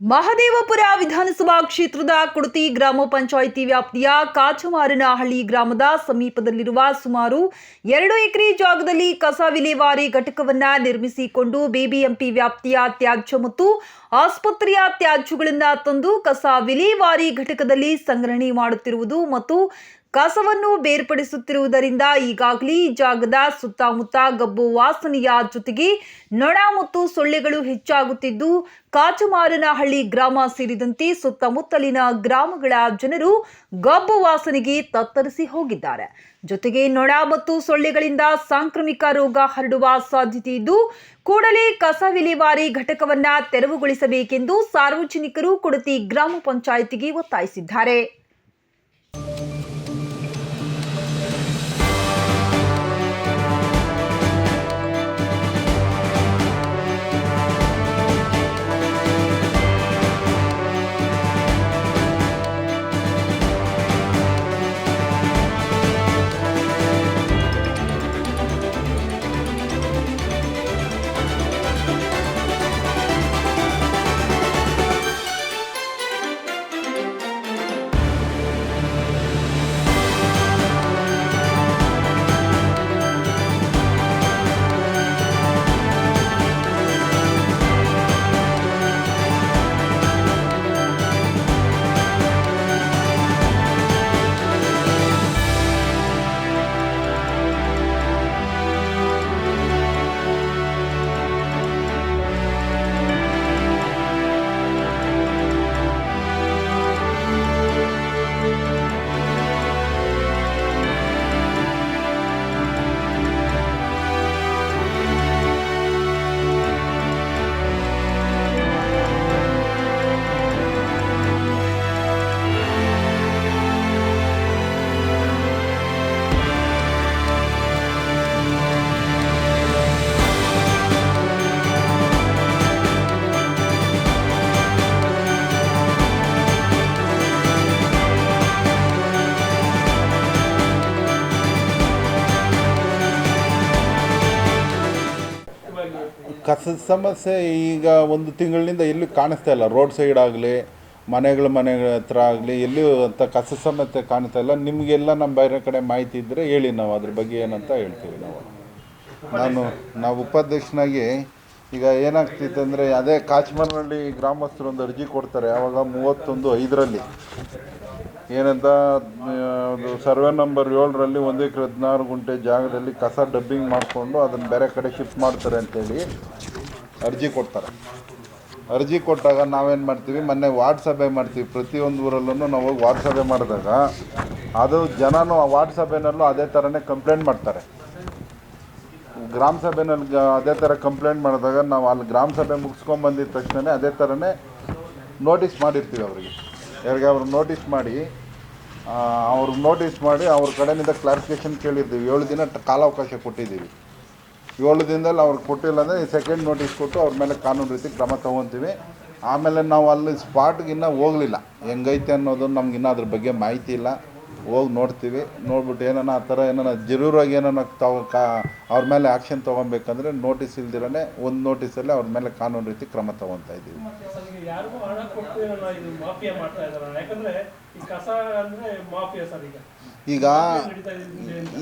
ಮಹದೇವಪುರ ವಿಧಾನಸಭಾ ಕ್ಷೇತ್ರದ ಕುಡತಿ ಗ್ರಾಮ ಪಂಚಾಯಿತಿ ವ್ಯಾಪ್ತಿಯ ಕಾಚಮಾರನಹಳ್ಳಿ ಗ್ರಾಮದ ಸಮೀಪದಲ್ಲಿರುವ ಸುಮಾರು ಎರಡು ಎಕರೆ ಜಾಗದಲ್ಲಿ ಕಸ ವಿಲೇವಾರಿ ಘಟಕವನ್ನ ನಿರ್ಮಿಸಿಕೊಂಡು ಬಿಬಿಎಂಪಿ ವ್ಯಾಪ್ತಿಯ ತ್ಯಾಜ್ಯ ಮತ್ತು ಆಸ್ಪತ್ರೆಯ ತ್ಯಾಜ್ಯಗಳನ್ನ ತಂದು ಕಸ ವಿಲೇವಾರಿ ಘಟಕದಲ್ಲಿ ಸಂಗ್ರಹಣೆ ಮಾಡುತ್ತಿರುವುದು ಮತ್ತು ಕಸವನ್ನು ಬೇರ್ಪಡಿಸುತ್ತಿರುವುದರಿಂದ ಈಗಾಗಲೇ ಜಾಗದ ಸುತ್ತಮುತ್ತ ಗಬ್ಬು ವಾಸನೆಯ ಜೊತೆಗೆ ನೊಣ ಮತ್ತು ಸೊಳ್ಳೆಗಳು ಹೆಚ್ಚಾಗುತ್ತಿದ್ದು, ಕಾಚುಮಾರನಹಳ್ಳಿ ಗ್ರಾಮ ಸೇರಿದಂತೆ ಸುತ್ತಮುತ್ತಲಿನ ಗ್ರಾಮಗಳ ಜನರು ಗಬ್ಬು ವಾಸನೆಗೆ ತತ್ತರಿಸಿ ಹೋಗಿದ್ದಾರೆ. ಜೊತೆಗೆ ನೊಣ ಮತ್ತು ಸೊಳ್ಳೆಗಳಿಂದ ಸಾಂಕ್ರಾಮಿಕ ರೋಗ ಹರಡುವ ಸಾಧ್ಯತೆ ಇದ್ದು, ಕೂಡಲೇ ಕಸ ವಿಲೇವಾರಿ ಘಟಕವನ್ನ ತೆರವುಗೊಳಿಸಬೇಕೆಂದು ಸಾರ್ವಜನಿಕರು ಕೊಡತಿ ಗ್ರಾಮ ಪಂಚಾಯಿತಿಗೆ ಒತ್ತಾಯಿಸಿದ್ದಾರೆ. ಸಮಸ್ಯೆ ಈಗ ಒಂದು ತಿಂಗಳಿನಿಂದ ಎಲ್ಲೂ ಕಾಣಿಸ್ತಾ ಇಲ್ಲ. ರೋಡ್ ಸೈಡ್ ಆಗಲಿ, ಮನೆಗಳ ಮನೆಗಳ ಹತ್ರ ಆಗಲಿ, ಎಲ್ಲೂ ಅಂತ ಕಸ ಸಮಸ್ಯೆ ಕಾಣಿಸ್ತಾ ಇಲ್ಲ. ನಿಮಗೆಲ್ಲ ನಮ್ಮ ಬೇರೆ ಕಡೆ ಮಾಹಿತಿ ಇದ್ದರೆ ಹೇಳಿ ನಾವು ಅದ್ರ ಬಗ್ಗೆ ಏನಂತ ಹೇಳ್ತೀವಿ ನಾವು. ನಾನು, ನಾವು ಉಪಾಧ್ಯಕ್ಷನಾಗಿ ಈಗ ಏನಾಗ್ತಿತ್ತು ಅಂದರೆ ಅದೇ ಗ್ರಾಮಸ್ಥರು ಒಂದು ಅರ್ಜಿ ಕೊಡ್ತಾರೆ. ಆವಾಗ ಮೂವತ್ತೊಂದು ಐದರಲ್ಲಿ. ಏನಂತ ಒಂದು ಸರ್ವೆ ನಂಬರ್ ಏಳರಲ್ಲಿ ಒಂದು ಎಕರೆ ಹದಿನಾರು ಗುಂಟೆ ಜಾಗದಲ್ಲಿ ಕಸ ಡಬ್ಬಿಂಗ್ ಮಾಡಿಕೊಂಡು ಅದನ್ನು ಬೇರೆ ಕಡೆ ಶಿಫ್ಟ್ ಮಾಡ್ತಾರೆ ಅಂತೇಳಿ ಅರ್ಜಿ ಕೊಡ್ತಾರೆ. ಅರ್ಜಿ ಕೊಟ್ಟಾಗ ನಾವೇನು ಮಾಡ್ತೀವಿ, ಮೊನ್ನೆ ವಾರ್ಡ್ ಸಭೆ ಮಾಡ್ತೀವಿ. ಪ್ರತಿಯೊಂದು ಊರಲ್ಲೂ ನಾವು ಹೋಗಿ ವಾರ್ಡ್ ಸಭೆ ಮಾಡಿದಾಗ ಅದು ಜನನು ಆ ವಾರ್ಡ್ ಸಭೆನಲ್ಲೂ ಅದೇ ಥರನೇ ಕಂಪ್ಲೇಂಟ್ ಮಾಡ್ತಾರೆ. ಗ್ರಾಮ ಸಭೆನಲ್ಲಿ ಅದೇ ಥರ ಕಂಪ್ಲೇಂಟ್ ಮಾಡಿದಾಗ ನಾವು ಅಲ್ಲಿ ಗ್ರಾಮ ಸಭೆ ಮುಗಿಸ್ಕೊಂಡು ತಕ್ಷಣ ಅದೇ ಥರನೇ ನೋಟಿಸ್ ಮಾಡಿರ್ತೀವಿ ಅವರಿಗೆ. ಯಾರಿಗೆ ಅವ್ರು ನೋಟಿಸ್ ಮಾಡಿ ಆ, ಅವ್ರಿಗೆ ನೋಟಿಸ್ ಮಾಡಿ ಅವ್ರ ಕಡೆಯಿಂದ ಕ್ಲಾರಿಫಿಕೇಷನ್ ಕೇಳಿದ್ದೀವಿ. ಏಳು ದಿನ ಕಾಲಾವಕಾಶ ಕೊಟ್ಟಿದ್ದೀವಿ. ಏಳು ದಿನದಲ್ಲಿ ಅವ್ರಿಗೆ ಕೊಟ್ಟಿಲ್ಲ ಅಂದರೆ ಸೆಕೆಂಡ್ ನೋಟಿಸ್ ಕೊಟ್ಟು ಅವ್ರ ಮೇಲೆ ಕಾನೂನು ರೀತಿ ಕ್ರಮ ತೊಗೊತೀವಿ. ಆಮೇಲೆ ನಾವು ಅಲ್ಲಿ ಸ್ಪಾಟ್ಗೆ ಇನ್ನೂ ಹೋಗಲಿಲ್ಲ. ಹೆಂಗೈತೆ ಅನ್ನೋದು ನಮ್ಗೆ ಇನ್ನೂ ಅದ್ರ ಬಗ್ಗೆ ಮಾಹಿತಿ ಇಲ್ಲ. ಹೋಗಿ ನೋಡ್ತೀವಿ. ನೋಡ್ಬಿಟ್ಟು ಏನಾನ ಆ ಥರ ಏನಾನ ಜರೂರಾಗಿ ಏನಾನ ತಗೋ ಕಾ ಅವ್ರ ಮೇಲೆ ಆ್ಯಕ್ಷನ್ ತೊಗೊಬೇಕಂದ್ರೆ ನೋಟಿಸ್ ಇಲ್ದಿರೇ ಒಂದು ನೋಟಿಸಲ್ಲೇ ಅವ್ರ ಮೇಲೆ ಕಾನೂನು ರೀತಿ ಕ್ರಮ ತೊಗೊತಾ ಇದ್ದೀವಿ. ಈಗ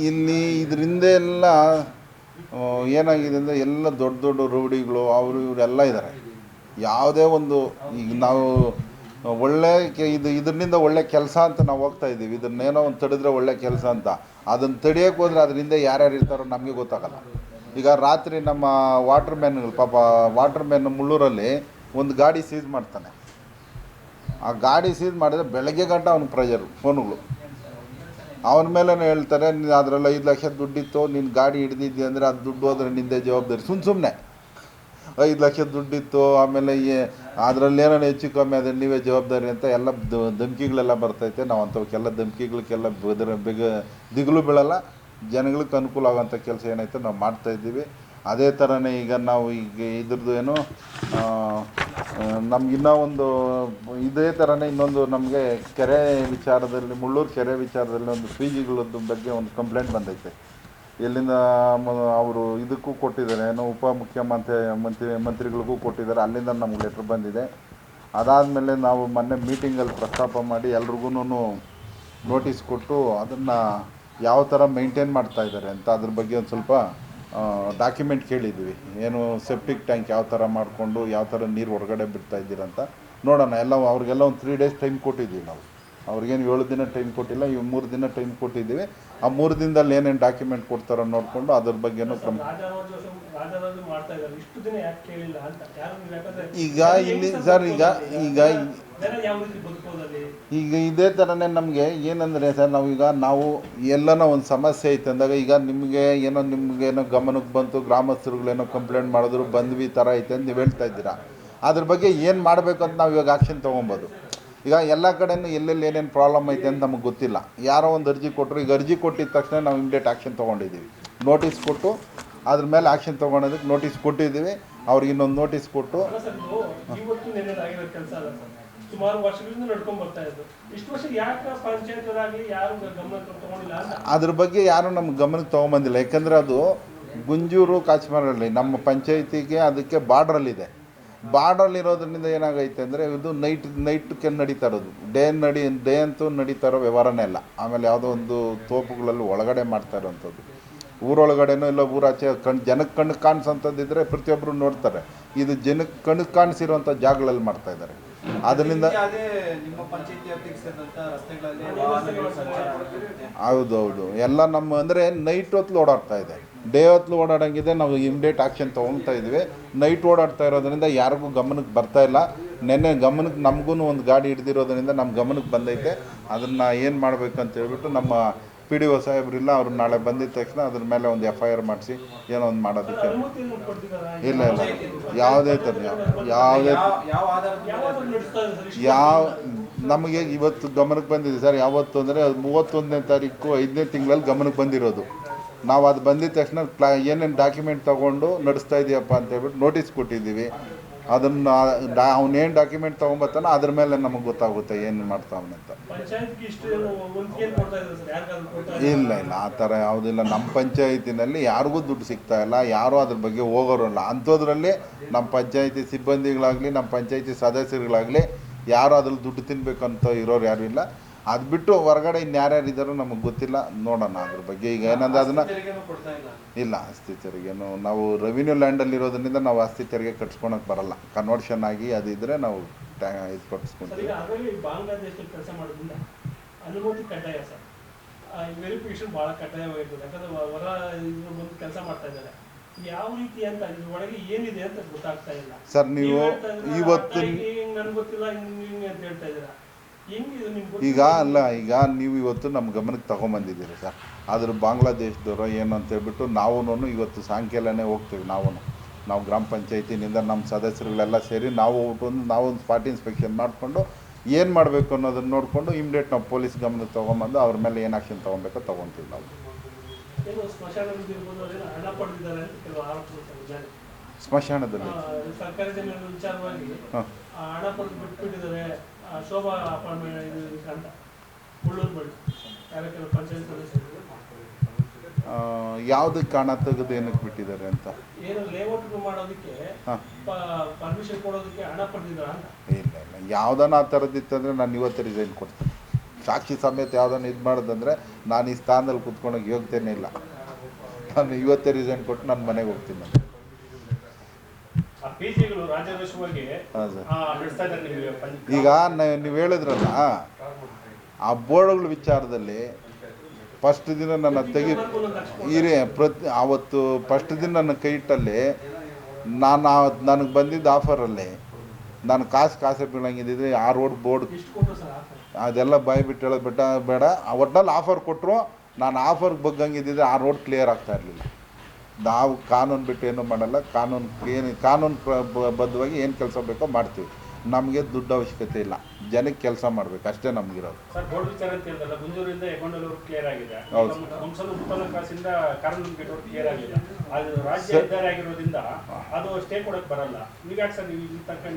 ಇಲ್ಲಿ ಇದರಿಂದ ಎಲ್ಲ ಏನಾಗಿದೆ ಅಂದರೆ ಎಲ್ಲ ದೊಡ್ಡ ದೊಡ್ಡ ರೌಡಿಗಳು ಅವರು ಇವರೆಲ್ಲ ಇದ್ದಾರೆ ಯಾವುದೇ ಒಂದು ಈಗ ನಾವು ಒಳ್ಳೆ ಇದು ಇದರಿಂದ ಒಳ್ಳೆ ಕೆಲಸ ಅಂತ ನಾವು ಹೋಗ್ತಾ ಇದ್ದೀವಿ. ಇದನ್ನೇನೋ ಒಂದು ತಡೆದ್ರೆ ಒಳ್ಳೆ ಕೆಲಸ ಅಂತ. ಅದನ್ನು ತಡಿಯೋಕೆ ಹೋದ್ರೆ ಅದರಿಂದ ಯಾರ್ಯಾರು ಇರ್ತಾರೋ ನಮಗೆ ಗೊತ್ತಾಗಲ್ಲ. ಈಗ ರಾತ್ರಿ ನಮ್ಮ ವಾಟರ್ ಮ್ಯಾನ್ಗಳು ಪಾಪ ವಾಟರ್ ಮ್ಯಾನ್ ಮುಳ್ಳೂರಲ್ಲಿ ಒಂದು ಗಾಡಿ ಸೀಸ್ ಮಾಡ್ತಾನೆ. ಆ ಗಾಡಿ ಸೀಸ್ ಮಾಡಿದ್ರೆ ಬೆಳಗ್ಗೆ ಗಂಟ ಅವ್ನ ಪ್ರೆಜರು ಫೋನುಗಳು ಅವನ ಮೇಲೇ ಹೇಳ್ತಾರೆ ಅದರಲ್ಲಿ ಐದು ಲಕ್ಷ ದುಡ್ಡಿತ್ತು ನಿನ್ನ ಗಾಡಿ ಹಿಡ್ದಿದ್ದಿ ಅಂದರೆ ಅದು ದುಡ್ಡು ಹೋದ್ರೆ ನಿಂದೆ ಜವಾಬ್ದಾರಿ. ಸುಮ್ಮ ಸುಮ್ಮನೆ ಐದು ಲಕ್ಷ ದುಡ್ಡಿತ್ತು ಆಮೇಲೆ ಅದರಲ್ಲಿ ಏನಾರು ಹೆಚ್ಚು ಕಮ್ಮಿ ಆದರೆ ನೀವೇ ಜವಾಬ್ದಾರಿ ಅಂತ ಎಲ್ಲ ಧಮ್ಕಿಗಳೆಲ್ಲ ಬರ್ತೈತೆ. ನಾವು ಅಂಥವಕ್ಕೆಲ್ಲ ಧಮ್ಕಿಗಳಿಗೆಲ್ಲ ಬೆದರ ಬಿಗ ದಿಗಲು ಬೀಳಲ್ಲ. ಜನಗಳಿಗೆ ಅನುಕೂಲ ಆಗೋಂಥ ಕೆಲಸ ಏನೈತೆ ನಾವು ಮಾಡ್ತಾ ಇದ್ದೀವಿ. ಅದೇ ಥರನೇ ಈಗ ನಾವು ಈಗ ಇದ್ರದ್ದು ಏನು ಆ, ಆ, ನಮ್ಗೆ ಇನ್ನೂ ಒಂದು ಇದೇ ಥರನೇ ಇನ್ನೊಂದು ನಮಗೆ ಕೆರೆ ವಿಚಾರದಲ್ಲಿ ಮುಳ್ಳೂರು ಕೆರೆ ವಿಚಾರದಲ್ಲಿ ಒಂದು ಪಿ ಜಿಗಳದ್ದು ಬಗ್ಗೆ ಒಂದು ಕಂಪ್ಲೇಂಟ್ ಬಂದೈತೆ. ಎಲ್ಲಿಂದ ಅವರು ಇದಕ್ಕೂ ಕೊಟ್ಟಿದ್ದಾರೆ, ಏನೋ ಉಪ ಮುಖ್ಯಮಂತ್ರಿ ಮಂತ್ರಿ, ಮಂತ್ರಿಗಳಿಗೂ ಕೊಟ್ಟಿದ್ದಾರೆ, ಅಲ್ಲಿಂದ ನಮ್ಗೆ ಲೆಟ್ರ್ ಬಂದಿದೆ. ಅದಾದಮೇಲೆ ನಾವು ಮೊನ್ನೆ ಮೀಟಿಂಗಲ್ಲಿ ಪ್ರಸ್ತಾಪ ಮಾಡಿ ಎಲ್ರಿಗೂ ನೋಟಿಸ್ ಕೊಟ್ಟು ಅದನ್ನು ಯಾವ ಥರ ಮೇಂಟೈನ್ ಮಾಡ್ತಾ ಇದ್ದಾರೆ ಅಂತ ಅದ್ರ ಬಗ್ಗೆ ಒಂದು ಸ್ವಲ್ಪ ಡಾಕ್ಯುಮೆಂಟ್ ಕೇಳಿದ್ವಿ. ಏನು ಸೆಪ್ಟಿಕ್ ಟ್ಯಾಂಕ್ ಯಾವ ಥರ ಮಾಡಿಕೊಂಡು, ಯಾವ ಥರ ನೀರು ಹೊರಗಡೆ ಬಿಡ್ತಾ ಇದ್ದೀರಂತ ನೋಡೋಣ. ಎಲ್ಲ ಅವ್ರಿಗೆಲ್ಲ ಒಂದು ತ್ರೀ ಡೇಸ್ ಟೈಮ್ ಕೊಟ್ಟಿದ್ದೀವಿ ನಾವು. ಅವ್ರಿಗೇನು ಏಳು ದಿನ ಟೈಮ್ ಕೊಟ್ಟಿಲ್ಲ ಇವು ಮೂರು ದಿನ ಟೈಮ್ ಕೊಟ್ಟಿದ್ದೀವಿ. ಆ ಮೂರು ದಿನದಲ್ಲಿ ಏನೇನು ಡಾಕ್ಯುಮೆಂಟ್ ಕೊಡ್ತಾರೋ ನೋಡಿಕೊಂಡು ಅದ್ರ ಬಗ್ಗೆನೂ ಕ್ರಮ. ಈಗ ಇಲ್ಲಿ ಸರ್, ಈಗ ಈಗ ಈಗ ಇದೇ ಥರನೇ ನಮಗೆ ಏನಂದರೆ ಸರ್ ನಾವೀಗ ನಾವು ಎಲ್ಲನೋ ಒಂದು ಸಮಸ್ಯೆ ಐತೆ ಅಂದಾಗ ಈಗ ನಿಮಗೆ ಏನೋ ನಿಮಗೇನೋ ಗಮನಕ್ಕೆ ಬಂತು, ಗ್ರಾಮಸ್ಥರುಗಳೇನೋ ಕಂಪ್ಲೇಂಟ್ ಮಾಡಿದ್ರು, ಬಂದ್ವಿ ಥರ ಐತೆ ಅಂತ ನೀವು ಹೇಳ್ತಾ ಇದ್ದೀರಾ. ಅದ್ರ ಬಗ್ಗೆ ಏನು ಮಾಡಬೇಕು ಅಂತ ನಾವು ಇವಾಗ ಆ್ಯಕ್ಷನ್ ತೊಗೊಬೋದು. ಈಗ ಎಲ್ಲ ಕಡೆಯೂ ಎಲ್ಲೆಲ್ಲಿ ಏನೇನು ಪ್ರಾಬ್ಲಮ್ ಐತೆ ಅಂತ ನಮಗೆ ಗೊತ್ತಿಲ್ಲ. ಯಾರೋ ಒಂದು ಅರ್ಜಿ ಕೊಟ್ಟರು ಈಗ ಅರ್ಜಿ ಕೊಟ್ಟಿದ ತಕ್ಷಣ ನಾವು ಇಮಿಡಿಯೇಟ್ ಆ್ಯಕ್ಷನ್ ತೊಗೊಂಡಿದ್ದೀವಿ ನೋಟಿಸ್ ಕೊಟ್ಟು ಅದ್ರ ಮೇಲೆ ಆ್ಯಕ್ಷನ್ ತೊಗೊಳೋದಕ್ಕೆ ನೋಟಿಸ್ ಕೊಟ್ಟಿದ್ದೀವಿ ಅವ್ರಿಗೆ ಇನ್ನೊಂದು ನೋಟಿಸ್ ಕೊಟ್ಟು ಅದ್ರ ಬಗ್ಗೆ ಯಾರು ನಮ್ಮ ಗಮನಕ್ಕೆ ತೊಗೊಂಬಂದಿಲ್ಲ. ಯಾಕಂದರೆ ಅದು ಗುಂಜೂರು ಕಾಶ್ಮೀರಲ್ಲಿ ನಮ್ಮ ಪಂಚಾಯತಿಗೆ ಅದಕ್ಕೆ ಬಾರ್ಡ್ರಲ್ಲಿದೆ ಬಾರ್ಡ್ರಲ್ಲಿ ಇರೋದ್ರಿಂದ ಏನಾಗೈತೆ ಅಂದರೆ ಇದು ನೈಟ್ ನೈಟ್ ಕೆ ನಡೀತಾ ಇರೋದು. ಡೇ ನಡಿ ಡೇ ಅಂತೂ ನಡೀತಾ ಇರೋ ವ್ಯವಹಾರನೇ ಇಲ್ಲ. ಆಮೇಲೆ ಯಾವುದೋ ಒಂದು ತೋಪುಗಳಲ್ಲಿ ಒಳಗಡೆ ಮಾಡ್ತಾ ಇರೋವಂಥದ್ದು ಊರೊಳಗಡೆನೋ ಇಲ್ಲ ಊರಾಚೆ ಕಣ್ ಜನಕ್ಕೆ ಕಣ್ಣು ಕಾಣಿಸೋಂಥದ್ದಿದ್ರೆ ಪ್ರತಿಯೊಬ್ಬರು ನೋಡ್ತಾರೆ. ಇದು ಜನಕ್ಕೆ ಕಣ್ಣು ಕಾಣಿಸಿರುವಂಥ ಜಾಗಗಳಲ್ಲಿ ಮಾಡ್ತಾ ಇದ್ದಾರೆ. ಅದರಿಂದ ಹೌದು ಹೌದು ಎಲ್ಲ ನಮ್ಮ ಅಂದರೆ ನೈಟ್ ಹೊತ್ತು ಓಡಾಡ್ತಾ ಇದೆ. ಡೇ ಹೊತ್ತು ಓಡಾಡೋಂಗಿದೆ, ನಾವು ಇಮ್ಡಿಯೇಟ್ ಆ್ಯಕ್ಷನ್ ತೊಗೊಳ್ತಾ ಇದ್ವಿ. ನೈಟ್ ಓಡಾಡ್ತಾ ಇರೋದ್ರಿಂದ ಯಾರಿಗೂ ಗಮನಕ್ಕೆ ಬರ್ತಾ ಇಲ್ಲ. ನೆನ್ನೆ ಗಮನಕ್ಕೆ ನಮಗೂ ಒಂದು ಗಾಡಿ ಹಿಡ್ದಿರೋದ್ರಿಂದ ನಮ್ಮ ಗಮನಕ್ಕೆ ಬಂದೈತೆ. ಅದನ್ನು ಏನು ಮಾಡಬೇಕು ಅಂತ ಹೇಳ್ಬಿಟ್ಟು ನಮ್ಮ ಪಿ ಡಿ ಒ ಸಾಹೇಬ್ರಿಲ್ಲ, ಅವ್ರು ನಾಳೆ ಬಂದಿದ್ದ ತಕ್ಷಣ ಅದ್ರ ಮೇಲೆ ಒಂದು ಎಫ್ ಐ ಆರ್ ಮಾಡಿಸಿ, ಏನೋ ಒಂದು ಮಾಡೋದಕ್ಕೆ. ಇಲ್ಲ ಇಲ್ಲ. ಯಾವುದೇ ಥರ ಯಾವುದೇ ಯಾವ, ನಮಗೆ ಇವತ್ತು ಗಮನಕ್ಕೆ ಬಂದಿದೆ ಸರ್, ಯಾವತ್ತು ಅಂದರೆ ಅದು ಮೂವತ್ತೊಂದನೇ ತಾರೀಕು ಐದನೇ ತಿಂಗಳಲ್ಲಿ ಗಮನಕ್ಕೆ ಬಂದಿರೋದು. ನಾವು ಅದು ಬಂದಿದ ತಕ್ಷಣ ಪ್ಲಾ ಏನೇನು ಡಾಕ್ಯುಮೆಂಟ್ ತೊಗೊಂಡು ನಡೆಸ್ತಾ ಇದೆಯಪ್ಪ ಅಂತ ಹೇಳ್ಬಿಟ್ಟು ನೋಟಿಸ್ ಕೊಟ್ಟಿದ್ದೀವಿ. ಅದನ್ನು ಡಾ ಅವನೇನು ಡಾಕ್ಯುಮೆಂಟ್ ತೊಗೊಂಬತ್ತಾನೋ ಅದ್ರ ಮೇಲೆ ನಮಗೆ ಗೊತ್ತಾಗುತ್ತೆ ಏನು ಮಾಡ್ತಾವನೆ ಅಂತ. ಇಲ್ಲ ಇಲ್ಲ ಆ ಥರ ಯಾವುದಿಲ್ಲ. ನಮ್ಮ ಪಂಚಾಯತಿನಲ್ಲಿ ಯಾರಿಗೂ ದುಡ್ಡು ಸಿಗ್ತಾ ಇಲ್ಲ. ಯಾರೂ ಅದ್ರ ಬಗ್ಗೆ ಹೋಗೋರಲ್ಲ. ಅಂಥದ್ರಲ್ಲಿ ನಮ್ಮ ಪಂಚಾಯತಿ ಸಿಬ್ಬಂದಿಗಳಾಗಲಿ ನಮ್ಮ ಪಂಚಾಯತಿ ಸದಸ್ಯರುಗಳಾಗಲಿ ಯಾರು ಅದ್ರಲ್ಲಿ ದುಡ್ಡು ತಿನ್ನಬೇಕಂತ ಇರೋರು ಯಾರೂ ಇಲ್ಲ. ಅದು ಬಿಟ್ಟು ಹೊರಗಡೆ ಇನ್ಯಾರ್ಯಾರು ಇದ್ದಾರೋ ನಮಗೆ ಗೊತ್ತಿಲ್ಲ. ನೋಡೋಣ ಅದ್ರ ಬಗ್ಗೆ. ಈಗ ಏನಂದ್ರೆ ಅದನ್ನು ಇಲ್ಲ. ಆಸ್ತಿ ತೆರಿಗೆನು ನಾವು ರೆವಿನ್ಯೂ ಲ್ಯಾಂಡಲ್ಲಿ ಇರೋದ್ರಿಂದ ನಾವು ಆಸ್ತಿ ತೆರಿಗೆ ಕಟ್ಸ್ಕೊಳಕ್ಕೆ ಬರಲ್ಲ. ಕನ್ವರ್ಷನ್ ಆಗಿ ಅದಿದ್ರೆ ನಾವು ಟ್ಯಾ ಇದು ಸರ್ ಕಟ್ಸ್ಕೊಂತೀವಿ ಸರ್? ವೆರಿಫಿಕೇಶನ್ ಬಹಳ ಕಡ್ಡಾಯವಾಗಿರ್ತದೆ. ಯಾಕಂದ್ರೆ ಹೊ- ಹೊರ ಇದ್ರ ಬಂದು ಕೆಲಸ ಮಾಡ್ತಾ ಇದ್ದಾರೆ. ಯಾವ ರೀತಿ ಅಂತ ಇದ್ರ ಒಳಗೆ ಏನಿದೆ ಅಂತ ಗೊತ್ತಾಗ್ತಾ ಇಲ್ಲ. ಸರ್ ನೀವು ಇವತ್ತು ಅಟ್ಟ ಗೊತ್ತಿಲ್ಲ ಹಿಂಗ್ ಹಿಂಗ್ ಅಂತ ಹೇಳ್ತಾ ಇದ್ದೀರಾ? ಹೆಂಗ್ ಇದು ನಿಮ್ಗೆ ಈಗ ಅಲ್ಲ ಈಗ ನೀವು ಇವತ್ತು ನಮ್ಮ ಗಮನಕ್ಕೆ ತಗೊಂಬಂದಿದ್ದೀರಿ ಸರ್. ಆದ್ರೆ ಬಾಂಗ್ಲಾದೇಶದವರು ಏನು ಅಂತ ಹೇಳ್ಬಿಟ್ಟು ನಾವು ಇವತ್ತು ಸಾಯಂಕಾಲನೇ ಹೋಗ್ತೀವಿ ನಾವು ನಾವು ಗ್ರಾಮ ಪಂಚಾಯತಿನಿಂದ ನಮ್ಮ ಸದಸ್ಯರುಗಳೆಲ್ಲ ಸೇರಿ ನಾವು ಒಂದು ನಾವು ಒಂದು ಸ್ಪಾಟ್ ಇನ್ಸ್ಪೆಕ್ಷನ್ ಮಾಡಿಕೊಂಡು ಏನು ಮಾಡಬೇಕು ಅನ್ನೋದನ್ನು ನೋಡಿಕೊಂಡು ಇಮ್ಡಿಯೇಟ್ ನಾವು ಪೊಲೀಸ್ ಗಮನಕ್ಕೆ ತೊಗೊಂಬಂದು ಅವ್ರ ಮೇಲೆ ಏನು ಆ್ಯಕ್ಷನ್ ತೊಗೊಬೇಕೋ ತೊಗೊತೀವಿ ನಾವು. ಸ್ಮಶಾನದಲ್ಲಿ ಹಾಂ. ಶೋಭಾ ಅಪಾರ್ಟ್ಮೆಂಟ್ ಇದು ಅಂತ. ಬಳಿ. ಪಂಚಾಯತ್ ಸದಸ್ಯರು? ಯಾವುದಕ್ಕೆ ಹಣ ತೆಗೆದು ಏನಕ್ಕೆ ಬಿಟ್ಟಿದ್ದಾರೆ ಅಂತ? ಏನು ಲೇಔಟ್ ಮಾಡೋದಕ್ಕೆ ಪರ್ಮಿಷನ್ ಕೊಡೋದಕ್ಕೆ ಹಣ ಅಂತ. ಇಲ್ಲ ಇಲ್ಲ. ಯಾವ್ದಾನ ಆ ಥರದ್ದಿತ್ತಂದರೆ ನಾನು ಇವತ್ತು ರಿಸೈನ್ ಕೊಡ್ತೀನಿ. ಸಾಕ್ಷಿ ಸಮೇತ ಯಾವ್ದಾನ ಇದು ಮಾಡೋದಂದರೆ ನಾನು ಈ ಸ್ಥಾನದಲ್ಲಿ ಕುತ್ಕೊಂಡೋಗಿ ಹೋಗ್ತೇನೆ ಇಲ್ಲ. ನಾನು ಇವತ್ತೇ ರಿಸೈನ್ ಕೊಟ್ಟು ನಾನು ಮನೆಗೆ ಹೋಗ್ತೀನಿ ನಾನು ಆ ಪಿ ಜಿಗಳು ರಾಜಾರೋಷವಾಗಿ ಹಾಂ ಸರ್ ನಡೆಸ್ತಾ ಇದ್ದಾರೆ ನಿಮಗೆ ಪಂಚ- ಈಗ ನೀವು ಹೇಳಿದ್ರಲ್ಲ ಆ ಬೋರ್ಡ್ಗಳ ವಿಚಾರದಲ್ಲಿ ಫಸ್ಟ್ ದಿನ ನನ್ನ ತೆಗಿ ಹಿರಿಯ ಪ್ರತಿ ಆವತ್ತು ಫಸ್ಟ್ ದಿನ ನನ್ನ ಕೈ ಇಟ್ಟಲ್ಲಿ ನಾನು ನನಗೆ ಬಂದಿದ್ದ ಆಫರಲ್ಲಿ ನಾನು ಕಾಸು ಕಾಸೆ ಬೀಳಂಗಿದ್ದಿದ್ರೆ ಆ ರೋಡ್ ಬೋರ್ಡ್ ಅದೆಲ್ಲ ಬಾಯಿ ಬಿಟ್ಟು ಹೇಳೋದು ಬಿಟ್ಟ ಬೇಡ. ಒಟ್ಟಲ್ಲಿ ಆಫರ್ ಕೊಟ್ಟರು ನಾನು ಆಫರ್ಗೆ ಬಗ್ಗಂಗಿದ್ದಿದ್ರೆ ಆ ರೋಡ್ ಕ್ಲಿಯರ್ ಆಗ್ತಾ ಇರಲಿಲ್ಲ. ನಾವು ಕಾನೂನು ಬಿಟ್ಟು ಏನೂ ಮಾಡಲ್ಲ ಕಾನೂನು ಏನು ಕಾನೂನು ಬದ್ಧವಾಗಿ ಏನು ಕೆಲಸ ಬೇಕೋ ಮಾಡ್ತೀವಿ. ನಮಗೆ ದುಡ್ಡು ಅವಶ್ಯಕತೆ ಇಲ್ಲ. ಜನಕ್ಕೆ ಕೆಲಸ ಮಾಡಬೇಕು ಅಷ್ಟೇ ನಮಗಿರೋದು. ಹೌದು.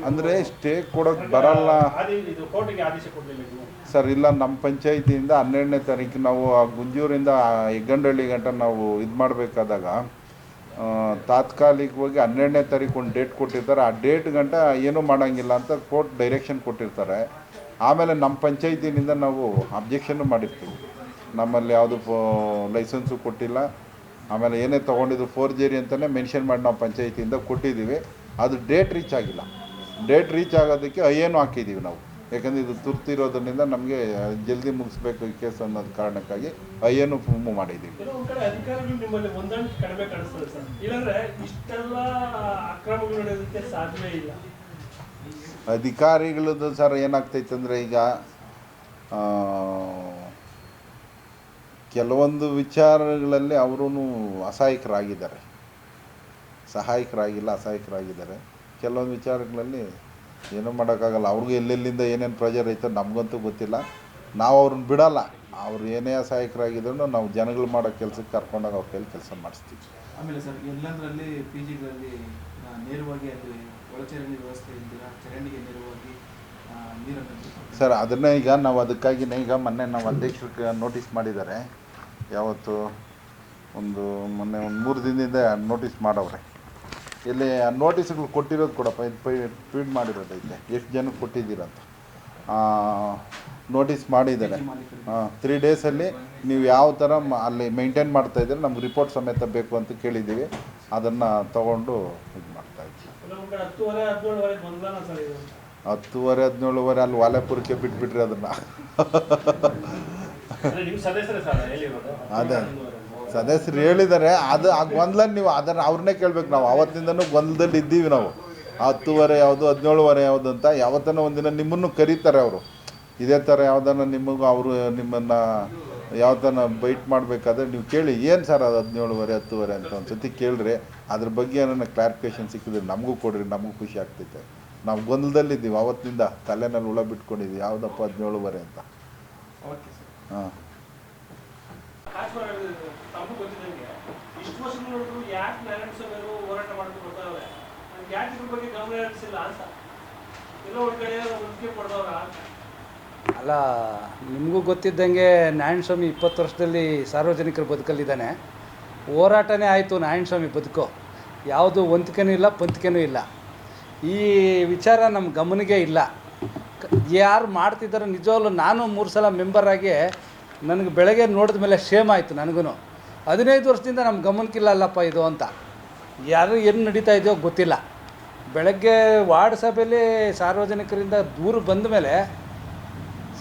ಅಂದರೆ ಸ್ಟೇ ಕೊಡೋಕೆ ಬರಲ್ಲ. ಸರ್ ಇಲ್ಲ ನಮ್ಮ ಪಂಚಾಯತಿಯಿಂದ ಹನ್ನೆರಡನೇ ತಾರೀಕು ನಾವು ಆ ಗುಂಜೂರಿಂದ ಹೆಗ್ಗಂಡಳ್ಳಿ ಗಂಟ ನಾವು ಇದು ಮಾಡಬೇಕಾದಾಗ ತಾತ್ಕಾಲಿಕವಾಗಿ ಹನ್ನೆರಡನೇ ತಾರೀಕು ಒಂದು ಡೇಟ್ ಕೊಟ್ಟಿರ್ತಾರೆ. ಆ ಡೇಟ್ ಗಂಟ ಏನೂ ಮಾಡೋಂಗಿಲ್ಲ ಅಂತ ಕೋರ್ಟ್ ಡೈರೆಕ್ಷನ್ ಕೊಟ್ಟಿರ್ತಾರೆ. ಆಮೇಲೆ ನಮ್ಮ ಪಂಚಾಯತಿನಿಂದ ನಾವು ಅಬ್ಜೆಕ್ಷನ್ನು ಮಾಡಿರ್ತೀವಿ. ನಮ್ಮಲ್ಲಿ ಯಾವುದು ಲೈಸೆನ್ಸು ಕೊಟ್ಟಿಲ್ಲ. ಆಮೇಲೆ ಏನೇ ತೊಗೊಂಡಿದ್ದು ಫೋರ್ ಜೇರಿ ಅಂತಲೇ ಮೆನ್ಷನ್ ಮಾಡಿ ನಾವು ಪಂಚಾಯತಿಯಿಂದ ಕೊಟ್ಟಿದ್ದೀವಿ. ಅದು ಡೇಟ್ ರೀಚ್ ಆಗಿಲ್ಲ. ಡೇಟ್ ರೀಚ್ ಆಗೋದಕ್ಕೆ ಏನು ಹಾಕಿದ್ದೀವಿ ನಾವು? ಯಾಕಂದರೆ ಇದು ತುರ್ತಿರೋದ್ರಿಂದ ನಮಗೆ ಜಲ್ದಿ ಮುಗಿಸ್ಬೇಕು ಈ ಕೇಸ್ ಅನ್ನೋದು ಕಾರಣಕ್ಕಾಗಿ ಏನು ಮೂವ್ ಮಾಡಿದ್ದೀವಿ ಅಧಿಕಾರಿಗಳದ್ದು ಸರ್ ಏನಾಗ್ತೈತೆ ಅಂದರೆ ಈಗ ಕೆಲವೊಂದು ವಿಚಾರಗಳಲ್ಲಿ ಅವರೂ ಅಸಹಾಯಕರಾಗಿದ್ದಾರೆ. ಸಹಾಯಕರಾಗಿಲ್ಲ ಅಸಹಾಯಕರಾಗಿದ್ದಾರೆ. ಕೆಲವೊಂದು ವಿಚಾರಗಳಲ್ಲಿ ಏನೂ ಮಾಡೋಕ್ಕಾಗಲ್ಲ. ಅವ್ರಿಗೂ ಎಲ್ಲೆಲ್ಲಿಂದ ಏನೇನು ಪ್ರೆಜರ್ ಐತೋ ನಮಗಂತೂ ಗೊತ್ತಿಲ್ಲ. ನಾವು ಅವ್ರನ್ನ ಬಿಡಲ್ಲ. ಅವ್ರು ಏನೇ ಸಹಾಯಕರಾಗಿದ್ರು ನಾವು ಜನಗಳು ಮಾಡೋ ಕೆಲಸಕ್ಕೆ ಕರ್ಕೊಂಡೋಗಿ ಅವ್ರ ಕೈಲಿ ಕೆಲಸ ಮಾಡಿಸ್ತೀವಿ. ಆಮೇಲೆ ಸರ್ ಎಲ್ಲದರಲ್ಲಿ ಪಿ ಜಿಗಳಲ್ಲಿ ನೇರವಾಗಿ ಅಲ್ಲಿ ಒಳಚರಂಡಿ ವ್ಯವಸ್ಥೆ ಚರಂಡಿಗೆ ನೇರವಾಗಿ ನೀರನ್ನು ಸರ್ ಅದನ್ನೇ ಈಗ ನಾವು ಅದಕ್ಕಾಗಿನೇ ಈಗ ಮೊನ್ನೆ ನಾವು ಅಧ್ಯಕ್ಷರಿಗೆ ನೋಟಿಸ್ ಮಾಡಿದ್ದಾರೆ ಯಾವತ್ತು? ಒಂದು ಮೊನ್ನೆ ಒಂದು ಮೂರು ದಿನದಿಂದ ನೋಟಿಸ್ ಮಾಡವ್ರೆ. ಇಲ್ಲಿ ನೋಟಿಸ್ಗಳು ಕೊಟ್ಟಿರೋದು ಕೊಡಪ್ಪ ಇದು ಫೀಡ್ ಮಾಡಿರೋದೈತೆ ಎಷ್ಟು ಜನಕ್ಕೆ ಕೊಟ್ಟಿದ್ದೀರಂತ ನೋಟಿಸ್ ಮಾಡಿದ್ದಾರೆ. ತ್ರೀ ಡೇಸಲ್ಲಿ ನೀವು ಯಾವ ಥರ ಅಲ್ಲಿ ಮೇಂಟೈನ್ ಮಾಡ್ತಾ ಇದ್ದೀರಿ ನಮ್ಗೆ ರಿಪೋರ್ಟ್ ಸಮೇತ ಬೇಕು ಅಂತ ಕೇಳಿದ್ದೀವಿ. ಅದನ್ನು ತಗೊಂಡು ಇದು ಮಾಡ್ತಾ ಇದ್ದೀವಿ ಹತ್ತುವರೆ ಹದಿನೇಳುವರೆ ಅಲ್ಲಿ ವಾಲೆಪುರಕ್ಕೆ ಬಿಟ್ಬಿಟ್ರಿ ಅದನ್ನು. ಅದೇ. ಸದಸ್ಯರು ಹೇಳಿದ್ದಾರೆ ಅದು ಆ ಗೊಂದಲ ನೀವು ಅದನ್ನು ಅವ್ರನ್ನೇ ಕೇಳ್ಬೇಕು ನಾವು. ಅವತ್ತಿಂದನೂ ಗೊಂದಲದಲ್ಲಿ ಇದ್ದೀವಿ ನಾವು. ಹತ್ತುವರೆ ಯಾವುದು ಹದಿನೇಳುವರೆ ಯಾವುದು ಅಂತ ಯಾವತ್ತನ ಒಂದಿನ ನಿಮ್ಮನ್ನು ಕರೀತಾರೆ ಅವರು. ಇದೇ ಥರ ಯಾವ್ದನ್ನ ನಿಮಗೂ ಅವರು ನಿಮ್ಮನ್ನು ಯಾವ್ದನ್ನ ಬೈಟ್ ಮಾಡಬೇಕಾದ್ರೆ ನೀವು ಕೇಳಿ ಏನು ಸರ್ ಅದು ಹದಿನೇಳುವರೆ ಹತ್ತುವರೆ ಅಂತ ಒಂದು ಸತಿ ಕೇಳ್ರಿ ಅದ್ರ ಬಗ್ಗೆ ಏನನ್ನ ಕ್ಲಾರಿಫಿಕೇಶನ್ ಸಿಕ್ಕಿದ್ರೆ ನಮಗೂ ಕೊಡ್ರಿ ನಮಗೂ ಖುಷಿ ಆಗ್ತೈತೆ. ನಾವು ಗೊಂದಲದಲ್ಲಿದ್ದೀವಿ ಅವತ್ತಿಂದ ತಲೆನಲ್ಲಿ ಹುಳ ಬಿಟ್ಕೊಂಡಿದ್ದೀವಿ ಯಾವುದಪ್ಪ ಹದಿನೇಳುವರೆ ಅಂತ. ಹಾಂ. ಅಲ್ಲ, ನಿಮಗೂ ಗೊತ್ತಿದ್ದಂಗೆ ನಾರಾಯಣ ಸ್ವಾಮಿ ಇಪ್ಪತ್ತು ವರ್ಷದಲ್ಲಿ ಸಾರ್ವಜನಿಕರ ಬದುಕಲ್ಲಿದ್ದಾನೆ. ಹೋರಾಟನೇ ಆಯಿತು ನಾರಾಯಣ ಸ್ವಾಮಿ ಬದುಕು. ಯಾವುದು ವಂತಿಕೆನೂ ಇಲ್ಲ, ಪಂತಿಕೆನೂ ಇಲ್ಲ. ಈ ವಿಚಾರ ನಮ್ಮ ಗಮನಿಗೆ ಇಲ್ಲ. ಯಾರು ಮಾಡ್ತಿದ್ದಾರೋ ನಿಜವಾಗ್ಲೂ ನಾನು ಮೂರು ಸಲ ಮೆಂಬರಾಗಿ ನನಗೆ ಬೆಳಗ್ಗೆ ನೋಡಿದ ಮೇಲೆ ಶೇಮ್ ಆಯಿತು ನನಗೂ ಹದಿನೈದು ವರ್ಷದಿಂದ ನಮ್ಮ ಗಮನಕ್ಕಿಲ್ಲ ಅಲ್ಲಪ್ಪ ಇದು ಅಂತ. ಯಾರು ಏನು ನಡೀತಾ ಇದೆಯೋ ಗೊತ್ತಿಲ್ಲ. ಬೆಳಗ್ಗೆ ವಾರ್ಡ್ ಸಭೆಯಲ್ಲಿ ಸಾರ್ವಜನಿಕರಿಂದ ದೂರ ಬಂದ ಮೇಲೆ,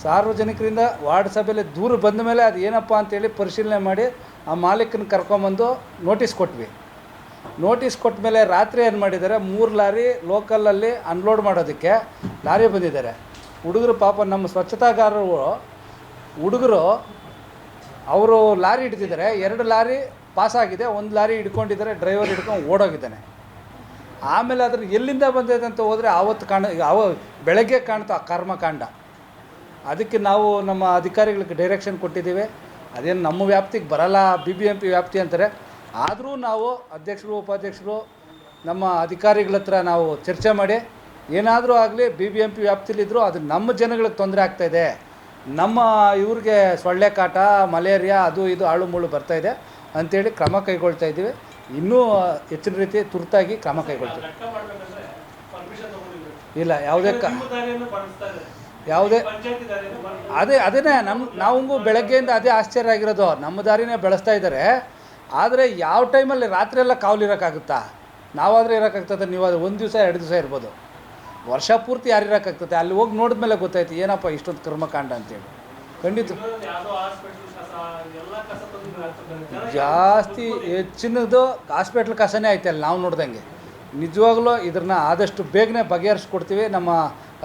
ಸಾರ್ವಜನಿಕರಿಂದ ವಾರ್ಡ್ ಸಭೆಯಲ್ಲಿ ದೂರ ಬಂದ ಮೇಲೆ ಅದು ಏನಪ್ಪ ಅಂತೇಳಿ ಪರಿಶೀಲನೆ ಮಾಡಿ ಆ ಮಾಲೀಕನ ಕರ್ಕೊಂಬಂದು ನೋಟಿಸ್ ಕೊಟ್ವಿ. ನೋಟಿಸ್ ಕೊಟ್ಟ ಮೇಲೆ ರಾತ್ರಿ ಏನು ಮಾಡಿದ್ದಾರೆ? ಮೂರು ಲಾರಿ ಲೋಕಲಲ್ಲಿ ಅನ್ಲೋಡ್ ಮಾಡೋದಕ್ಕೆ ಲಾರಿ ಬಂದಿದ್ದಾರೆ. ಹುಡುಗರು ಪಾಪ ನಮ್ಮ ಸ್ವಚ್ಛತಾಗಾರರು ಹುಡುಗರು ಅವರು ಲಾರಿ ಹಿಡ್ತಿದ್ದಾರೆ ಎರಡು ಲಾರಿ ಪಾಸ್ ಆಗಿದೆ, ಒಂದು ಲಾರಿ ಹಿಡ್ಕೊಂಡಿದ್ದಾರೆ ಡ್ರೈವರ್ ಹಿಡ್ಕೊಂಡು ಓಡೋಗಿದ್ದಾನೆ. ಆಮೇಲೆ ಅದ್ರ ಎಲ್ಲಿಂದ ಬಂದಿದೆ ಅಂತ ಹೋದರೆ ಆವತ್ತು ಕಾಣ ಅವ ಬೆಳಗ್ಗೆ ಕಾಣ್ತು ಆ ಕರ್ಮಕಾಂಡ ಅದಕ್ಕೆ ನಾವು ನಮ್ಮ ಅಧಿಕಾರಿಗಳಿಗೆ ಡೈರೆಕ್ಷನ್ ಕೊಟ್ಟಿದ್ದೀವಿ. ಅದೇನು ನಮ್ಮ ವ್ಯಾಪ್ತಿಗೆ ಬರಲ್ಲ ಬಿ ಬಿ ಎಂ ಪಿ ವ್ಯಾಪ್ತಿ ಅಂತಾರೆ. ಆದರೂ ನಾವು ಅಧ್ಯಕ್ಷರು, ಉಪಾಧ್ಯಕ್ಷರು, ನಮ್ಮ ಅಧಿಕಾರಿಗಳ ಹತ್ರ ನಾವು ಚರ್ಚೆ ಮಾಡಿ, ಏನಾದರೂ ಆಗಲಿ ಬಿ ಬಿ ಎಂ ಪಿ ವ್ಯಾಪ್ತಿಲಿದ್ದರೂ ಅದು ನಮ್ಮ ಜನಗಳಿಗೆ ತೊಂದರೆ ಆಗ್ತಾಯಿದೆ ನಮ್ಮ ಇವ್ರಿಗೆ ಸೊಳ್ಳೆ ಕಾಟ ಮಲೇರಿಯಾ ಅದು ಇದು ಆಳು ಮುಳು ಬರ್ತಾಯಿದೆ ಅಂಥೇಳಿ ಕ್ರಮ ಕೈಗೊಳ್ತಾ ಇದ್ದೀವಿ. ಇನ್ನೂ ಹೆಚ್ಚಿನ ರೀತಿ ತುರ್ತಾಗಿ ಕ್ರಮ ಕೈಗೊಳ್ತೀವಿ. ಇಲ್ಲ ಯಾವುದೇ ಕ ಯಾವುದೇ ಅದೇ ಅದನ್ನೇ ನಮ್ಮ ನಾವು ಬೆಳಗ್ಗೆಯಿಂದ ಅದೇ ಆಶ್ಚರ್ಯ ಆಗಿರೋದು. ನಮ್ಮ ದಾರಿನೇ ಬೆಳೆಸ್ತಾ ಇದ್ದಾರೆ. ಆದರೆ ಯಾವ ಟೈಮಲ್ಲಿ ರಾತ್ರಿ ಎಲ್ಲ ಕಾವಲಿರೋಕ್ಕಾಗುತ್ತಾ ನಾವಾದರೆ ಇರೋಕ್ಕಾಗ್ತದೆ ನೀವು ಅದು ಒಂದು ದಿವಸ ಎರಡು ದಿವಸ ಇರ್ಬೋದು. ವರ್ಷ ಪೂರ್ತಿ ಯಾರಿರಕ್ಕಾಗ್ತದೆ? ಅಲ್ಲಿ ಹೋಗಿ ನೋಡಿದ್ಮೇಲೆ ಗೊತ್ತಾಯ್ತು ಏನಪ್ಪ ಇಷ್ಟೊಂದು ಕರ್ಮಕಾಂಡ ಅಂತೇಳಿ. ಖಂಡಿತ. ಜಾಸ್ತಿ ಹೆಚ್ಚಿನದು ಹಾಸ್ಪಿಟ್ಲ್ ಕಸನೇ ಐತೆ ಅಲ್ಲಿ ನಾವು ನೋಡ್ದಂಗೆ. ನಿಜವಾಗ್ಲೂ ಇದನ್ನ ಆದಷ್ಟು ಬೇಗನೆ ಬಗೆಹರಿಸ್ಕೊಡ್ತೀವಿ. ನಮ್ಮ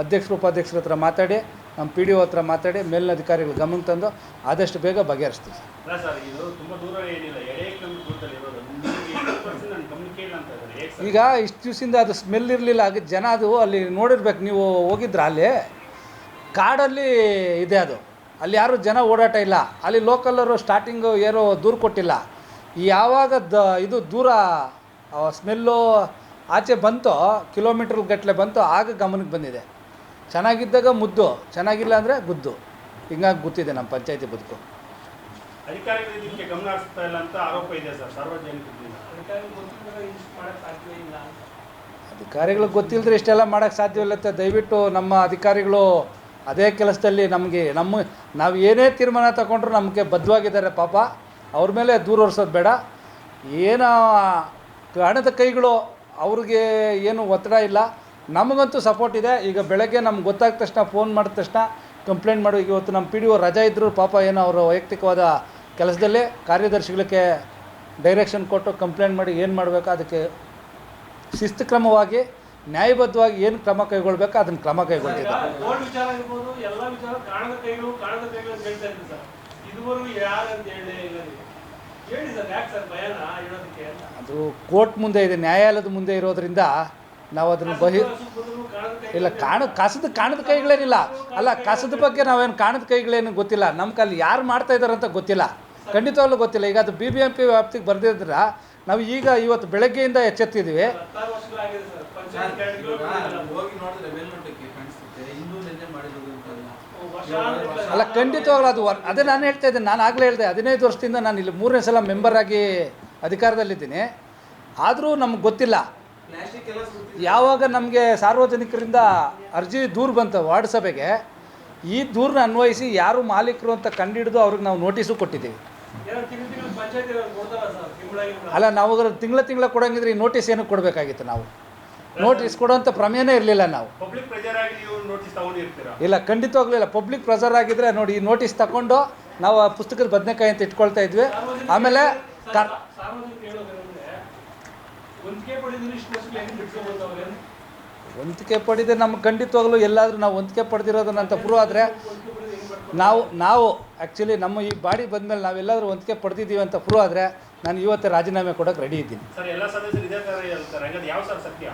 ಅಧ್ಯಕ್ಷರು ಉಪಾಧ್ಯಕ್ಷರ ಹತ್ರ ಮಾತಾಡಿ ನಮ್ಮ ಪಿ ಡಿ ಒ ಹತ್ರ ಮಾತಾಡಿ ಮೇಲಿನ ಅಧಿಕಾರಿಗಳು ಗಮನಕ್ಕೆ ತಂದು ಆದಷ್ಟು ಬೇಗ ಬಗೆಹರಿಸ್ತೀವಿ ಅಲ್ಲ ಸರ್ ಇದು ತುಂಬಾ ದೂರ ಏನಿಲ್ಲ ಎಡೆ ಕಿಲೋಮೀಟರ್ ದೂರದಲ್ಲಿ ಇರೋದು ನಿಮಗೆ ಪರ್ಸೆಂಟ್ ನಾನು ಕಮ್ಯುನಿಕೇಟ್ ಅಂತ ಇದ್ದಾರೆ ಹೇಗೆ ಸರ್ ಈಗ ಇಷ್ಟು ದಿವಸದಿಂದ ಅದು ಸ್ಮೆಲ್ ಇರಲಿಲ್ಲ ಆಗ ಜನ ಅದು ಅಲ್ಲಿ ನೋಡಿರ್ಬೇಕು, ನೀವು ಹೋಗಿದ್ರ ಅಲ್ಲಿ. ಕಾಡಲ್ಲಿ ಇದೆ ಅದು. ಅಲ್ಲಿ ಯಾರು ಜನ ಓಡಾಟ ಇಲ್ಲ. ಅಲ್ಲಿ ಲೋಕಲ್ಲರು ಸ್ಟಾರ್ಟಿಂಗು ಏನೋ ದೂರ ಕೊಟ್ಟಿಲ್ಲ. ಯಾವಾಗ ದ, ಇದು ದೂರ ಸ್ಮೆಲ್ಲು ಆಚೆ ಬಂತೋ ಕಿಲೋಮೀಟ್ರ್ ಗಟ್ಟಲೆ ಬಂತೋ, ಆಗ ಗಮನಕ್ಕೆ ಬಂದಿದೆ. ಚೆನ್ನಾಗಿದ್ದಾಗ ಮುದ್ದು, ಚೆನ್ನಾಗಿಲ್ಲ ಅಂದರೆ ಗುದ್ದು. ಹಿಂಗಾಗಿ ಗೊತ್ತಿದೆ ನಮ್ಮ ಪಂಚಾಯತಿ ಬದುಕು. ಅಧಿಕಾರಿಗಳು ಇದಕ್ಕೆ ಗಮನ ಹರಿಸ್ತಾ ಇಲ್ಲ ಅಂತ ಆರೋಪ ಇದೆ ಸರ್ ಸಾರ್ವಜನಿಕರಿಂದ ಅಧಿಕಾರಿಗಳು ಗೊತ್ತಿಲ್ಲದ್ರೆ ಇಷ್ಟೆಲ್ಲ ಮಾಡೋಕ್ಕೆ ಸಾಧ್ಯವಿಲ್ಲತ್ತೆ ದಯವಿಟ್ಟು ನಮ್ಮ ಅಧಿಕಾರಿಗಳು ಅದೇ ಕೆಲಸದಲ್ಲಿ ನಮಗೆ ನಮ್ಮ ನಾವು ಏನೇ ತೀರ್ಮಾನ ತಗೊಂಡ್ರು ನಮಗೆ ಬದ್ಧವಾಗಿದ್ದಾರೆ ಪಾಪ. ಅವ್ರ ಮೇಲೆ ದೂರ ಹೊರಿಸೋದು ಬೇಡ. ಏನೋ ಹಣದ ಕೈಗಳು ಅವ್ರಿಗೆ ಏನು ಒತ್ತಡ ಇಲ್ಲ. ನಮಗಂತೂ ಸಪೋರ್ಟ್ ಇದೆ. ಈಗ ಬೆಳಗ್ಗೆ ನಮ್ಗೆ ಗೊತ್ತಾದ ತಕ್ಷಣ ಫೋನ್ ಮಾಡಿದ ತಕ್ಷಣ ಕಂಪ್ಲೇಂಟ್ ಮಾಡೋ. ಈಗ ಇವತ್ತು ನಮ್ಮ ಪಿ ಡಿ ಓ ರಜಾ ಇದ್ದರು ಪಾಪ ಏನೋ ಅವರು ವೈಯಕ್ತಿಕವಾದ ಕೆಲಸದಲ್ಲೇ ಕಾರ್ಯದರ್ಶಿಗಳಿಗೆ ಡೈರೆಕ್ಷನ್ ಕೊಟ್ಟು ಕಂಪ್ಲೇಂಟ್ ಮಾಡಿ ಏನು ಮಾಡಬೇಕು ಅದಕ್ಕೆ ಶಿಸ್ತು ಕ್ರಮವಾಗಿ ನ್ಯಾಯಬದ್ಧವಾಗಿ ಏನು ಕ್ರಮ ಕೈಗೊಳ್ಬೇಕು ಅದನ್ನು ಕ್ರಮ ಕೈಗೊಳ್ತಿದ್ದಾರೆ ಅದು ಕೋರ್ಟ್ ಮುಂದೆ ಇದೆ ನ್ಯಾಯಾಲಯದ ಮುಂದೆ ಇರೋದ್ರಿಂದ ನಾವು ಅದನ್ನು ಬಹಿ ಇಲ್ಲ ಕಾಣ ಕಸದ ಕಾಣದ ಕೈಗಳೇನಿಲ್ಲ. ಅಲ್ಲ ಕಸದ ಬಗ್ಗೆ ನಾವೇನು ಕಾಣದ ಕೈಗಳೇನು ಗೊತ್ತಿಲ್ಲ. ನಮ್ಗೆ ಅಲ್ಲಿ ಯಾರು ಮಾಡ್ತಾ ಇದ್ದಾರೆ ಅಂತ ಗೊತ್ತಿಲ್ಲ. ಖಂಡಿತವಾಗ್ಲೂ ಗೊತ್ತಿಲ್ಲ. ಈಗ ಅದು ಬಿ ಬಿ ಎಂ ಪಿ ವ್ಯಾಪ್ತಿಗೆ ಬರ್ದಿದ್ರ ನಾವು ಈಗ ಇವತ್ತು ಬೆಳಗ್ಗೆಯಿಂದ ಎಚ್ಚೆತ್ತಿದ್ದೀವಿ ಅಲ್ಲ ಖಂಡಿತವಾಗ್ಲೂ ಅದು ಅದೇ ನಾನು ಹೇಳ್ತಾ ಇದ್ದೆ ನಾನು ಆಗಲೇ ಹೇಳಿದೆ ಹದಿನೈದು ವರ್ಷದಿಂದ ನಾನು ಇಲ್ಲಿ ಮೂರನೇ ಸಲ ಮೆಂಬರ್ ಆಗಿ ಅಧಿಕಾರದಲ್ಲಿದ್ದೀನಿ. ಆದರೂ ನಮ್ಗೆ ಗೊತ್ತಿಲ್ಲ. ಯಾವಾಗ ನಮಗೆ ಸಾರ್ವಜನಿಕರಿಂದ ಅರ್ಜಿ ದೂರು ಬಂತು ವಾರ್ಡ್ ಸಭೆಗೆ ಈ ದೂರನ್ನ ಅನ್ವಯಿಸಿ ಯಾರು ಮಾಲೀಕರು ಅಂತ ಕಂಡುಹಿಡಿದು ಅವ್ರಿಗೆ ನಾವು ನೋಟಿಸು ಕೊಟ್ಟಿದ್ದೀವಿ. ಅಲ್ಲ ನಾವು ತಿಂಗಳ ತಿಂಗಳ ಕೊಡೋಂಗಿದ್ರೆ ಈ ನೋಟಿಸ್ ಏನು ಕೊಡಬೇಕಾಗಿತ್ತು ನಾವು? ನೋಟಿಸ್ ಕೊಡುವಂಥ ಪ್ರಮೇಯನೇ ಇರಲಿಲ್ಲ ನಾವು. ಪಬ್ಲಿಕ್ ಪ್ರೆಜರ್ ನೀವು ನೋಟಿಸ್ ತಗೊಂಡಿರ್ತೀರಾ? ಇಲ್ಲ ಖಂಡಿತವಾಗ್ಲಿಲ್ಲ. ಪಬ್ಲಿಕ್ ಪ್ರೆಸರ್ ಆಗಿದ್ರೆ ನೋಡಿ ಈ ನೋಟಿಸ್ ತಗೊಂಡು ನಾವು ಆ ಪುಸ್ತಕದ ಬದನೆಕಾಯಿ ಅಂತ ಇಟ್ಕೊಳ್ತಾ ಇದ್ವಿ. ಆಮೇಲೆ ಹೊಂದಿಕೆ ಪಡೆದಿದ್ರು ನಮ್ಗೆ ಖಂಡಿತವಾಗ್ಲೂ ಎಲ್ಲಾದರೂ ನಾವು ಹೊಂದಿಕೆ ಪಡೆದಿರೋದನ್ನ ಅಂತ ಪ್ರೂವ್ ಆದರೆ ನಾವು ನಾವು ಆ್ಯಕ್ಚುಲಿ ನಮ್ಮ ಈ ಬಾಡಿ ಬಂದಮೇಲೆ ನಾವೆಲ್ಲಾದರೂ ಒಂದಕ್ಕೆ ಪಡೆದಿದ್ದೀವಿ ಅಂತ ಪ್ರೂವ್ ಆದರೆ ನಾನು ಇವತ್ತೇ ರಾಜೀನಾಮೆ ಕೊಡೋಕೆ ರೆಡಿ ಇದ್ದೀನಿ. ಸರ್ ಎಲ್ಲ ಸದಸ್ಯರು ಇದೇ ತರ ಹೇಳ್ತಾರೆ. ಹಂಗಾದ್ರೆ ಯಾವ ಸರ್ ಸತ್ಯ?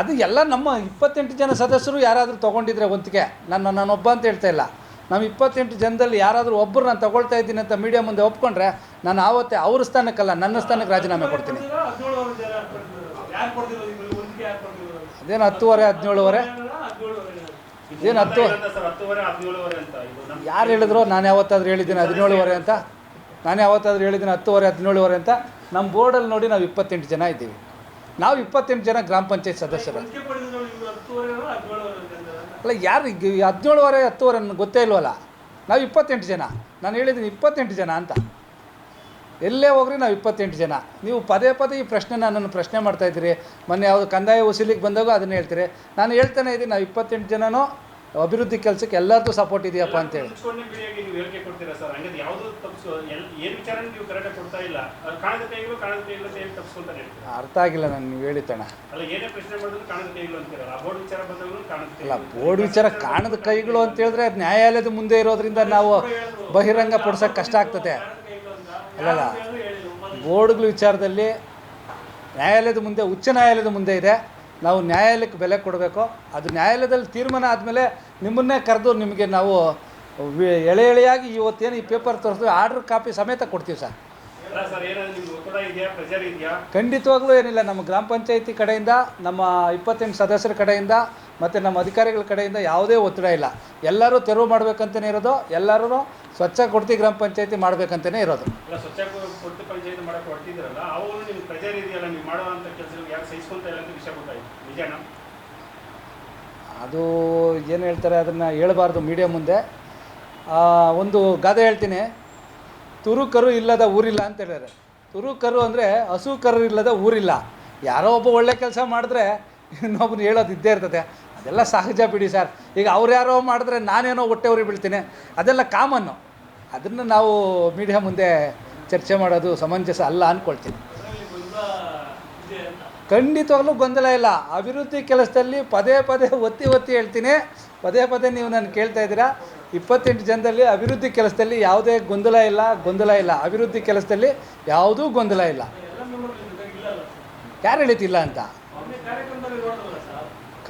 ಅದು ಎಲ್ಲ ನಮ್ಮ ಇಪ್ಪತ್ತೆಂಟು ಜನ ಸದಸ್ಯರು ಯಾರಾದರೂ ತೊಗೊಂಡಿದ್ರೆ ನನ್ನ ನಾನು ನಾನೊಬ್ಬ ಅಂತ ಹೇಳ್ತಾ ಇಲ್ಲ. ನಮ್ಮ ಇಪ್ಪತ್ತೆಂಟು ಜನದಲ್ಲಿ ಯಾರಾದರೂ ಒಬ್ಬರು ನಾನು ತಗೊಳ್ತಾ ಇದ್ದೀನಿ ಅಂತ ಮೀಡಿಯಾ ಮುಂದೆ ಒಪ್ಕೊಂಡ್ರೆ ನಾನು ಆವತ್ತೆ ಅವ್ರ ಸ್ಥಾನಕ್ಕಲ್ಲ ನನ್ನ ಸ್ಥಾನಕ್ಕೆ ರಾಜೀನಾಮೆ ಕೊಡ್ತೀನಿ. ಅದೇನು ಹತ್ತುವರೆ ಹದಿನೇಳುವರೆ? ಹದಿನೇಳು ಏನು ಹತ್ತು? ಯಾರು ಹೇಳಿದ್ರು? ನಾನು ಯಾವತ್ತಾದ್ರೂ ಹೇಳಿದ್ದೀನಿ ಹದಿನೇಳುವರೆ ಅಂತ. ನಾನು ಯಾವತ್ತಾದ್ರೂ ಹೇಳಿದ್ದೀನಿ ಹತ್ತುವರೆ ಹದಿನೇಳುವರೆ ಅಂತ. ನಮ್ಮ ಬೋರ್ಡಲ್ಲಿ ನೋಡಿ ನಾವು ಇಪ್ಪತ್ತೆಂಟು ಜನ ಇದ್ದೀವಿ. ನಾವು ಇಪ್ಪತ್ತೆಂಟು ಜನ ಗ್ರಾಮ ಪಂಚಾಯತ್ ಸದಸ್ಯರು. ಅಲ್ಲ ಯಾರು ಹದಿನೇಳುವರೆ ಹತ್ತುವರೆ ನನಗೆ ಗೊತ್ತೇ ಇಲ್ವಲ್ಲ? ನಾವು ಇಪ್ಪತ್ತೆಂಟು ಜನ. ನಾನು ಹೇಳಿದ್ದೀನಿ ಇಪ್ಪತ್ತೆಂಟು ಜನ ಅಂತ. ಎಲ್ಲೇ ಹೋಗ್ರಿ ನಾವು ಇಪ್ಪತ್ತೆಂಟು ಜನ. ನೀವು ಪದೇ ಪದೇ ಈ ಪ್ರಶ್ನೆ ನನ್ನನ್ನು ಪ್ರಶ್ನೆ ಮಾಡ್ತಾ ಇದ್ದೀರಿ. ಮೊನ್ನೆ ಯಾವುದು ಕಂದಾಯ ವಸೂಲಿಗೆ ಬಂದಾಗ ಅದನ್ನು ಹೇಳ್ತೀರಿ. ನಾನು ಹೇಳ್ತಾನೆ ಇದ್ದೀನಿ ನಾವು ಇಪ್ಪತ್ತೆಂಟು ಜನನೂ ಅಭಿವೃದ್ಧಿ ಕೆಲಸಕ್ಕೆ ಎಲ್ಲರದ್ದು ಸಪೋರ್ಟ್ ಇದೆಯಪ್ಪ ಅಂತೇಳಿ ಅರ್ಥ ಆಗಿಲ್ಲ ನಾನು ನೀವು ಹೇಳಿತಣ ಇಲ್ಲ ಬೋರ್ಡ್ ವಿಚಾರ ಕಾಣದ ಕೈಗಳು ಅಂತ ಹೇಳಿದ್ರೆ ನ್ಯಾಯಾಲಯದ ಮುಂದೆ ಇರೋದ್ರಿಂದ ನಾವು ಬಹಿರಂಗ ಪಡಿಸೋಕೆ ಕಷ್ಟ ಆಗ್ತದೆ. ಅಲ್ಲಲ್ಲ, ಬೋರ್ಡ್ಗಳ ವಿಚಾರದಲ್ಲಿ ನ್ಯಾಯಾಲಯದ ಮುಂದೆ, ಉಚ್ಚ ನ್ಯಾಯಾಲಯದ ಮುಂದೆ ಇದೆ. ನಾವು ನ್ಯಾಯಾಲಯಕ್ಕೆ ಬೆಲೆ ಕೊಡಬೇಕು. ಅದು ನ್ಯಾಯಾಲಯದಲ್ಲಿ ತೀರ್ಮಾನ ಆದಮೇಲೆ ನಿಮ್ಮನ್ನೇ ಕರೆದು ನಿಮಗೆ ನಾವು ಎಳೆ ಎಳೆಯಾಗಿ ಇವತ್ತೇನು ಈ ಪೇಪರ್ ತೋರಿಸ್ತೀವಿ, ಆರ್ಡ್ರ್ ಕಾಪಿ ಸಮೇತ ಕೊಡ್ತೀವಿ ಸರ್. ಖಂಡಿತವಾಗ್ಲೂ ಏನಿಲ್ಲ. ನಮ್ಮ ಗ್ರಾಮ ಪಂಚಾಯತಿ ಕಡೆಯಿಂದ ನಮ್ಮ ಇಪ್ಪತ್ತೆಂಟು ಸದಸ್ಯರ ಕಡೆಯಿಂದ ಮತ್ತು ನಮ್ಮ ಅಧಿಕಾರಿಗಳ ಕಡೆಯಿಂದ ಯಾವುದೇ ಒತ್ತಡ ಇಲ್ಲ. ಎಲ್ಲರೂ ತೆರವು ಮಾಡ್ಬೇಕಂತಲೇ ಇರೋದು. ಎಲ್ಲರೂ ಸ್ವಚ್ಛ ಕೊಡ್ತಿ ಗ್ರಾಮ ಪಂಚಾಯತಿ ಮಾಡ್ಬೇಕಂತಲೇ ಇರೋದು. ಅದು ಏನು ಹೇಳ್ತಾರೆ ಅದನ್ನು ಹೇಳಬಾರ್ದು ಮೀಡಿಯಾ ಮುಂದೆ. ಒಂದು ಗಾದೆ ಹೇಳ್ತೀನಿ. ತುರು ಕರು ಇಲ್ಲದ ಊರಿಲ್ಲ ಅಂತ ಹೇಳ್ಯಾರೆ. ತುರುಕರು ಅಂದರೆ ಹಸು ಕರು ಇಲ್ಲದ ಊರಿಲ್ಲ. ಯಾರೋ ಒಬ್ಬ ಒಳ್ಳೆ ಕೆಲಸ ಮಾಡಿದ್ರೆ ಇನ್ನೊಬ್ಬನು ಹೇಳೋದು ಇದ್ದೇ ಇರ್ತದೆ. ಅದೆಲ್ಲ ಸಹಜ ಬಿಡಿ ಸರ್. ಈಗ ಅವ್ರು ಯಾರೋ ಮಾಡಿದ್ರೆ ನಾನೇನೋ ಹೊಟ್ಟೆ ಉರಿ ಬೀಳ್ತೀನಿ. ಅದೆಲ್ಲ ಕಾಮನ್ನು ಅದನ್ನು ನಾವು ಮೀಡಿಯಾ ಮುಂದೆ ಚರ್ಚೆ ಮಾಡೋದು ಸಮಂಜಸ ಅಲ್ಲ ಅಂದ್ಕೊಳ್ತೀನಿ ಖಂಡಿತವಾಗ್ಲೂ ಗೊಂದಲ ಇಲ್ಲ. ಅಭಿವೃದ್ಧಿ ಕೆಲಸದಲ್ಲಿ ಪದೇ ಪದೇ ಒತ್ತಿ ಒತ್ತಿ ಹೇಳ್ತೀನಿ. ಪದೇ ಪದೇ ನೀವು ನಾನು ಕೇಳ್ತಾ ಇದ್ದೀರಾ. ಇಪ್ಪತ್ತೆಂಟು ಜನದಲ್ಲಿ ಅಭಿವೃದ್ಧಿ ಕೆಲಸದಲ್ಲಿ ಯಾವುದೇ ಗೊಂದಲ ಇಲ್ಲ ಗೊಂದಲ ಇಲ್ಲ. ಅಭಿವೃದ್ಧಿ ಕೆಲಸದಲ್ಲಿ ಯಾವುದೂ ಗೊಂದಲ ಇಲ್ಲ. ಯಾರು ಹೇಳಿತಿಲ್ಲ ಅಂತ?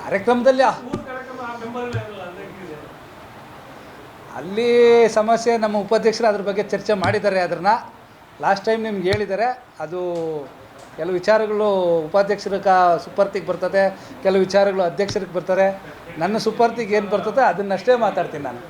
ಕಾರ್ಯಕ್ರಮದಲ್ಲಿ ಅಲ್ಲಿ ಸಮಸ್ಯೆ ನಮ್ಮ ಉಪಾಧ್ಯಕ್ಷರು ಅದ್ರ ಬಗ್ಗೆ ಚರ್ಚೆ ಮಾಡಿದ್ದಾರೆ ಅದನ್ನು ಲಾಸ್ಟ್ ಟೈಮ್ ನಿಮ್ಗೆ ಹೇಳಿದ್ದಾರೆ, ಅದು ಕೆಲವು ವಿಚಾರಗಳು ಉಪಾಧ್ಯಕ್ಷರ ಸುಪರ್ತಿಗೆ ಬರ್ತದೆ, ಕೆಲವು ವಿಚಾರಗಳು ಅಧ್ಯಕ್ಷರಿಗೆ ಬರ್ತಾರೆ ನನ್ನ ಸುಪರ್ತಿಗೆ ಏನು ಬರ್ತದೆ ಅದನ್ನಷ್ಟೇ ಮಾತಾಡ್ತೀನಿ ನಾನು.